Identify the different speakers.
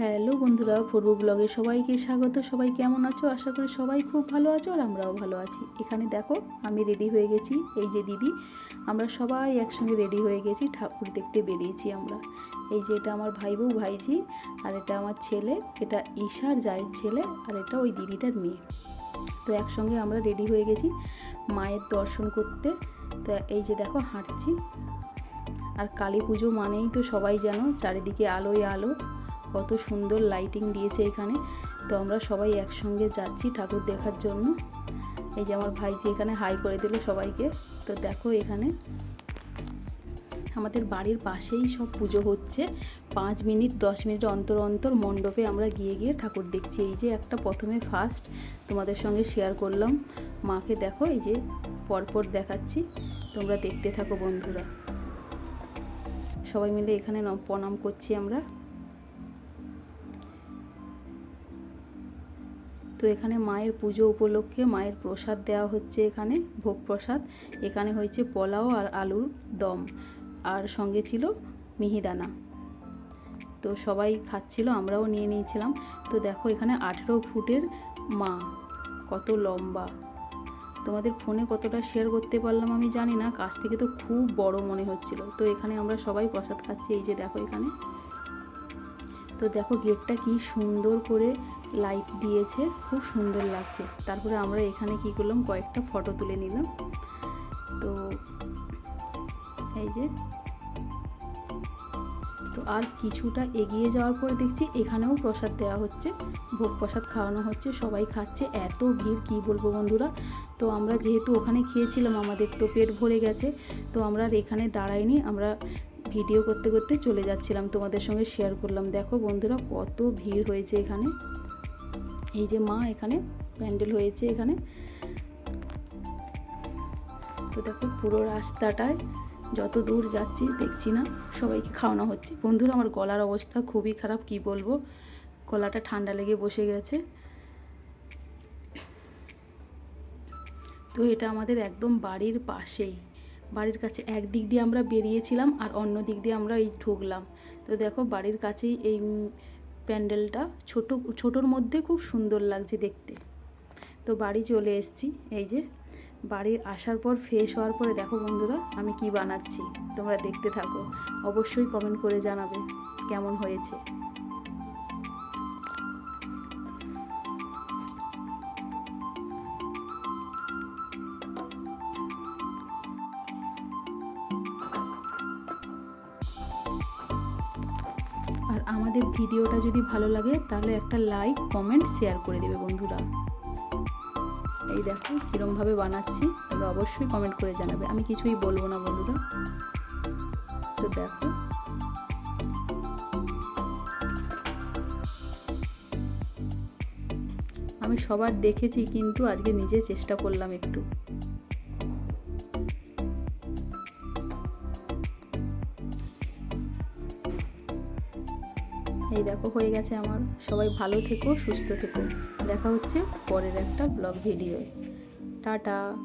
Speaker 1: Hello বন্ধুরা, পূর্ব ব্লগে সবাইকে স্বাগত। সবাই কেমন আছো? আশা করি সবাই খুব ভালো আছো আর আমরাও ভালো আছি। এখানে দেখো, আমি রেডি হয়ে গেছি। এই যে দিদি, আমরা সবাই একসঙ্গে রেডি হয়ে গেছি, ঠাকুর দেখতে বেরিয়েছি আমরা। এই যে এটা আমার ভাই বউ ভাইজি আর এটা আমার ছেলে, এটা ঈশার জায়ের ছেলে আর এটা ওই দিদিটার মেয়ে। তো একসঙ্গে আমরা রেডি হয়ে গেছি মায়ের দর্শন করতে। তো এই যে দেখো, হাঁটছি। আর কালী পুজো মানেই তো সবাই জানো, চারিদিকে আলোয় আলো। কত সুন্দর লাইটিং দিয়েছে এখানে। তো আমরা সবাই একসঙ্গে যাচ্ছি ঠাকুর দেখার জন্য। এই যে আমার ভাইজি এখানে হাই করে দিল সবাইকে। তো দেখো এখানে আমাদের বাড়ির পাশেই সব পুজো হচ্ছে। পাঁচ মিনিট, দশ মিনিট অন্তর অন্তর মণ্ডপে আমরা গিয়ে গিয়ে ঠাকুর দেখছি। এই যে একটা প্রথমে ফার্স্ট তোমাদের সঙ্গে শেয়ার করলাম। মাকে দেখো, এই যে পরপর দেখাচ্ছি। তোমরা দেখতে থাকো বন্ধুরা। সবাই মিলে এখানে প্রণাম করছি আমরা। তো এখানে মায়ের পুজো উপলক্ষে মায়ের প্রসাদ দেওয়া হচ্ছে এখানে, ভোগ প্রসাদ। এখানে হয়েছে পোলাও আর আলুর দম, আর সঙ্গে ছিল মিহিদানা। তো সবাই খাচ্ছিল, আমরাও নিয়ে নিয়েছিলাম। তো দেখো এখানে আঠেরো ফুটের মা, কত লম্বা। তোমাদের ফোনে কতটা শেয়ার করতে পারলাম আমি জানি না, কাছ থেকে তো খুব বড় মনে হচ্ছিল। তো এখানে আমরা সবাই প্রসাদ খাচ্ছি, এই যে দেখো এখানে। তো দেখো গেটটা কি সুন্দর করে লাইট দিয়েছে, খুব সুন্দর লাগছে। তারপরে আমরা এখানে কি করলাম, কয়েকটা ফটো তুলে নিলাম। তো এই যে, তো আর কিছুটা এগিয়ে যাওয়ার পরে দেখছি এখানেও প্রসাদ দেওয়া হচ্ছে, ভোগ প্রসাদ খাওয়ানো হচ্ছে, সবাই খাচ্ছে, এত ভিড়, কি বলব বন্ধুরা? তো আমরা যেহেতু ওখানে খেয়েছিলাম, আমাদের তো পেট ভরে গেছে, তো আমরা আর এখানে দাঁড়াইনি, আমরা ভিডিও করতে করতে চলে যাচ্ছিলাম তোমাদের সঙ্গে শেয়ার করলাম। দেখো বন্ধুরা, কত ভিড় হয়েছে এখানে। এই যে মা এখানে প্যান্ডেল হয়েছে এখানে। তো দেখো পুরো রাস্তাটায় যত দূর যাচ্ছি দেখছি না, সবাইকে খাওয়ানো হচ্ছে। বন্ধুরা, আমার গলার অবস্থা খুবই খারাপ, কি বলব? গলাটা ঠান্ডা লেগে বসে গেছে। তো এটা আমাদের একদম বাড়ির পাশেই। বাড়ির কাছে এক দিক দিয়ে আমরা বেরিয়েছিলাম আর অন্য দিক দিয়ে আমরা এই ঢুকলাম। তো দেখো বাড়ির কাছেই এই প্যান্ডেলটা ছোট, ছোটোর মধ্যে খুব সুন্দর লাগছে দেখতে। তো বাড়ি চলে এসেছি, এই যে। বাড়ির আসার পর ফ্রেশ হওয়ার পরে দেখো বন্ধুরা আমি কি বানাচ্ছি, তোমরা দেখতে থাকো। অবশ্যই কমেন্ট করে জানাবে কেমন হয়েছে। আর আমাদের ভিডিওটা যদি ভালো লাগে, তাহলে একটা লাইক কমেন্ট শেয়ার করে দেবে বন্ধুরা। এই দেখো কীরমভাবে বানাচ্ছি, তোমরা অবশ্যই কমেন্ট করে জানাবে। আমি কিছুই বলব না বন্ধুরা। তো দেখো। আমি সবার দেখেছি, কিন্তু আজকে নিজে চেষ্টা করলাম একটু। এই দেখো, হয়ে গেছে আমার। সবাই ভালো থেকো, সুস্থ থেকো। দেখা হচ্ছে পরের একটা ব্লগ ভিডিও টাটা।